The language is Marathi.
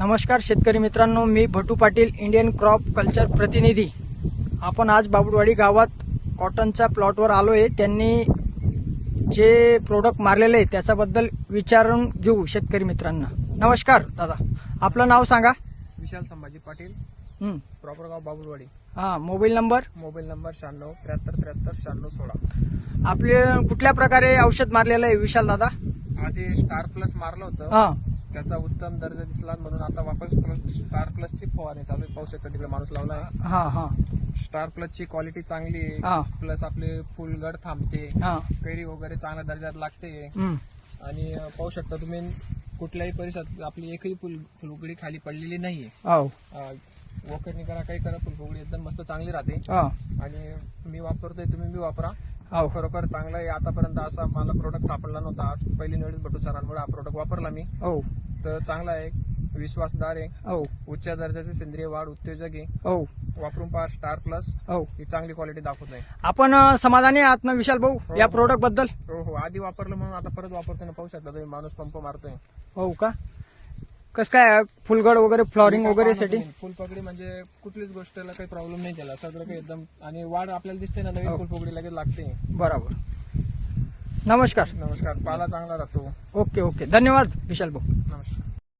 नमस्कार शेतकरी मित्रांनो. मी Bhatu Patil Indian crop culture प्रतिनिधी. आपण आज बाबुडवाडी गावात कॉटनच्या प्लॉटवर आलोय. त्यांनी जे प्रोडक्ट मारलेले आहे त्याच्याबद्दल विचारून घेऊ शेतकरी मित्रांना. नमस्कार दादा. आपलं नाव सांगा. विशाल संभाजी पाटील. प्रॉपर गाव बाबुलवाडी हा मोबाईल नंबर? मोबाईल नंबर शहाण्णव त्र्याहत्तर त्र्याहत्तर शहाण्णव सोळा. आपले कुठल्या प्रकारे औषध मारलेलं आहे विशाल दादा? आधी स्टार प्लस मारलं होतं. हा. त्याचा उत्तम दर्जा दिसला म्हणून आता वापस प्लस- स्टार प्लसची फवारणी चालू आहे. पाहू शकता तिकडे माणूस लावला आहे. हा हा. स्टार प्लसची क्वालिटी चांगली हा. आहे प्लस आपले फुलगड थांबते. हा. कैरी वगैरे चांगल्या दर्जात लागते. आणि अं, पाहू शकता तुम्ही कुठल्याही परिसरात आपली एकही फुल फुलगडी खाली पडलेली नाहीये. हो. वखरणी करा काही करा फुलफुगडी एकदम मस्त चांगली राहते. हा. आणि मी वापरतोय तुम्ही बी वापरा. हो खरोखर चांगला आहे. आतापर्यंत असा मला प्रोडक्ट सापडला नव्हता. आज पहिली निवडीत भटू सरांमुळे हा प्रोडक्ट वापरला मी. हो. तर चांगला आहे. विश्वासदार आहे. हो. उच्च दर्जाचे सेंद्रिय वाढ उत्तेजक आहे. हो. वापरून पहा स्टार प्लस हो. ही चांगली क्वालिटी दाखवत आहे. आपण अ, समाधानी आहात ना विशाल भाऊ हो, या. प्रोडक्टबद्दल? हो हो. आधी वापरलं म्हणून आता परत वापरतोय ना पाहू शकता तुम्ही. माणूस पंप मारतोय. हो का? कस काय फुलगड वगैरे फ्लॉरिंग वगैरे साठी? फुलपकडी म्हणजे कुठलीच गोष्टीला काही प्रॉब्लेम नाही त्याला सगळं काही एकदम आणि वाढ आपल्याला दिसते ना नवीन हो. फुलपकडी लगेच लागते. बरोबर. नमस्कार. नमस्कार. पाला चांगला राहतो. Okay okay. धन्यवाद विशाल भाऊ नमस्कार.